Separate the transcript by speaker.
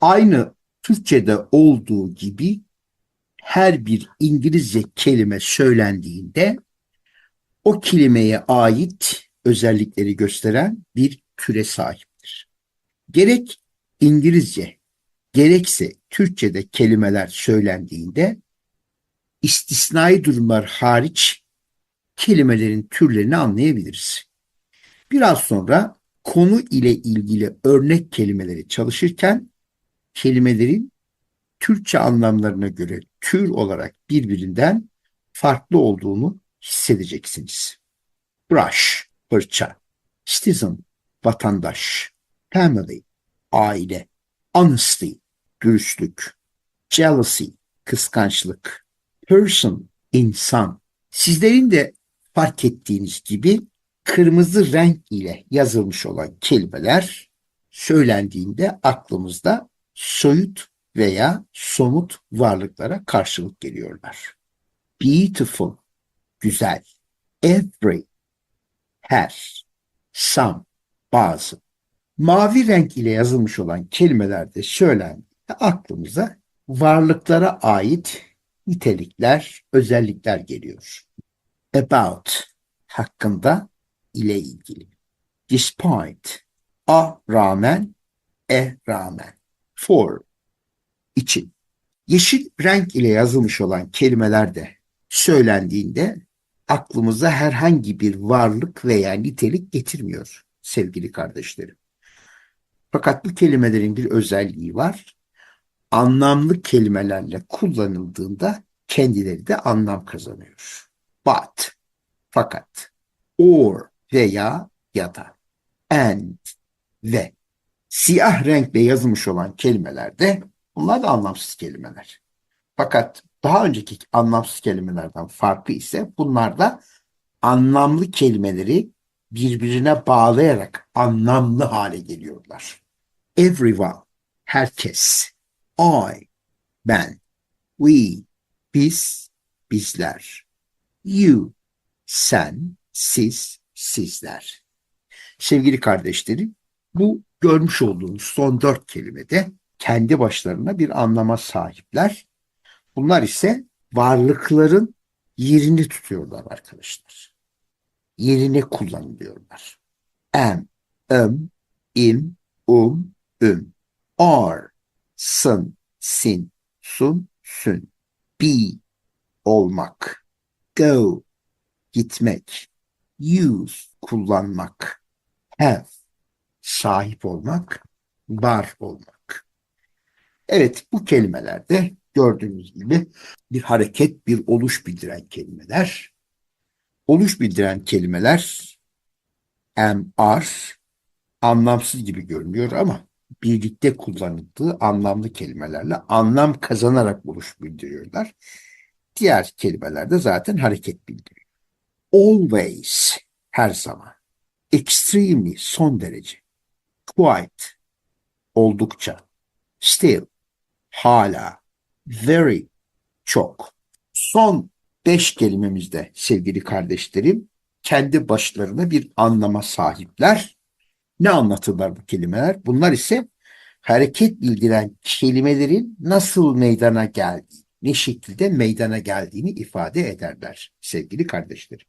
Speaker 1: Aynı Türkçe'de olduğu gibi her bir İngilizce kelime söylendiğinde o kelimeye ait özellikleri gösteren bir türe sahiptir. Gerek İngilizce gerekse Türkçe'de kelimeler söylendiğinde istisnai durumlar hariç kelimelerin türlerini anlayabiliriz. Biraz sonra konu ile ilgili örnek kelimeleri çalışırken kelimelerin Türkçe anlamlarına göre tür olarak birbirinden farklı olduğunu hissedeceksiniz. Brush, fırça, citizen, vatandaş, family, aile, honesty, dürüstlük, jealousy, kıskançlık, person, insan. Sizlerin de fark ettiğiniz gibi kırmızı renk ile yazılmış olan kelimeler söylendiğinde aklımızda soyut veya somut varlıklara karşılık geliyorlar. Beautiful, güzel. Every, her. Some, bazı. Mavi renk ile yazılmış olan kelimelerde söylendiğinde aklımıza varlıklara ait nitelikler, özellikler geliyor. About, hakkında, ile ilgili. Despite, a rağmen, e rağmen. For, için. Yeşil renk ile yazılmış olan kelimeler de söylendiğinde aklımıza herhangi bir varlık veya nitelik getirmiyor sevgili kardeşlerim. Fakat bu kelimelerin bir özelliği var. Anlamlı kelimelerle kullanıldığında kendileri de anlam kazanıyor. But, fakat, or veya ya da, and ve siyah renkle yazılmış olan kelimelerde bunlar da anlamsız kelimeler. Fakat daha önceki anlamsız kelimelerden farkı ise bunlarda anlamlı kelimeleri birbirine bağlayarak anlamlı hale geliyorlar. Everyone, herkes. I, ben. We, biz, bizler. You, sen, siz, sizler. Sevgili kardeşlerim, bu görmüş olduğunuz son dört kelimede kendi başlarına bir anlama sahipler. Bunlar ise varlıkların yerini tutuyorlar arkadaşlar. Yerine kullanılıyorlar. Am, am, im, um, üm. Are, sın, sin, sun, sün. Be, olmak. Go, gitmek. Use, kullanmak. Have, sahip olmak. Var olmak. Evet bu kelimelerde gördüğünüz gibi bir hareket, bir oluş bildiren kelimeler. Oluş bildiren kelimeler are anlamsız gibi görünüyor ama birlikte kullanıldığı anlamlı kelimelerle anlam kazanarak oluş bildiriyorlar. Diğer kelimelerde zaten hareket bildiriyor. Always, her zaman. Extremely, son derece. Quite, oldukça. Still, hala. Very, çok. Son beş kelimemizde sevgili kardeşlerim kendi başlarına bir anlama sahipler. Ne anlatırlar bu kelimeler? Bunlar ise hareket bildiren kelimelerin nasıl meydana geldiği, ne şekilde meydana geldiğini ifade ederler sevgili kardeşlerim.